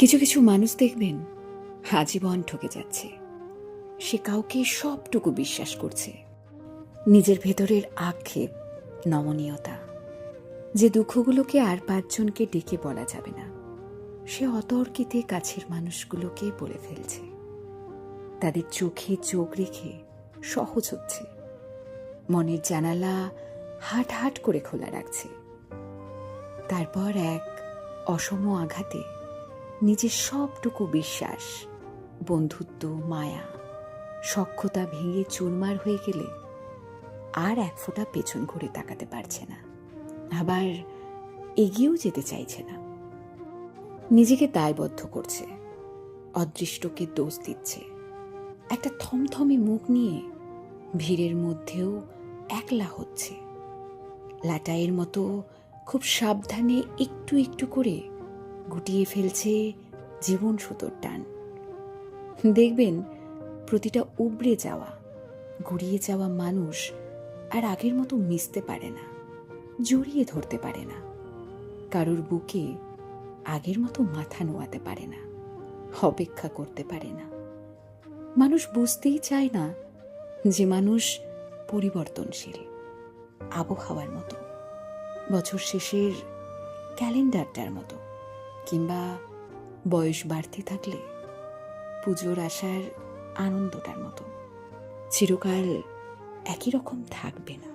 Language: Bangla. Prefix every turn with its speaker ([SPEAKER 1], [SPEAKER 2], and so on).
[SPEAKER 1] কিছু কিছু মানুষ দেখবেন আজীবন ঠকে যাচ্ছে। সে কাউকে সবটুকু বিশ্বাস করছে। নিজের ভেতরের আক্ষেপ, নমনীয়তা, যে দুঃখগুলোকে আর পাঁচজনকে ডেকে বলা যাবে না, সে অতর্কিতে কাছের মানুষগুলোকে বলে ফেলছে। তাদের চোখে চোখ রেখে সহজ হচ্ছে। মনের জানালা হাট হাট করে খোলা রাখছে। তারপর এক অসম আঘাতে নিজের সবটুকু বিশ্বাস, বন্ধুত্ব, মায়া সক্ষতা ভেঙে চুরমার হয়ে গেলে আর এক ফোঁটা পেছন ঘুরে তাকাতে পারছে না। আবার এগিয়েও যেতে চাইছে না। নিজেকে দায়বদ্ধ করছে, অদৃষ্টকে দোষ দিচ্ছে। একটা থমথমে মুখ নিয়ে ভিড়ের মধ্যেও একলা হচ্ছে। লাটাইয়ের মতো খুব সাবধানে একটু একটু করে গুটিয়ে ফেলছে জীবন সুতোর টান। দেখবেন, প্রতিটা উবড়ে যাওয়া, গড়িয়ে যাওয়া মানুষ আর আগের মতো মিশতে পারে না, জড়িয়ে ধরতে পারে না। কারোর বুকে আগের মতো মাথা নোয়াতে পারে না, অপেক্ষা করতে পারে না। মানুষ বুঝতেই চায় না যে মানুষ পরিবর্তনশীল, আবহাওয়ার মতো। বছর শেষের ক্যালেন্ডারটার মতো। কিংবা বয়স বাড়তে থাকলে পুজোর আসার আনন্দটার মতো। চিরকাল একই রকম থাকবে না।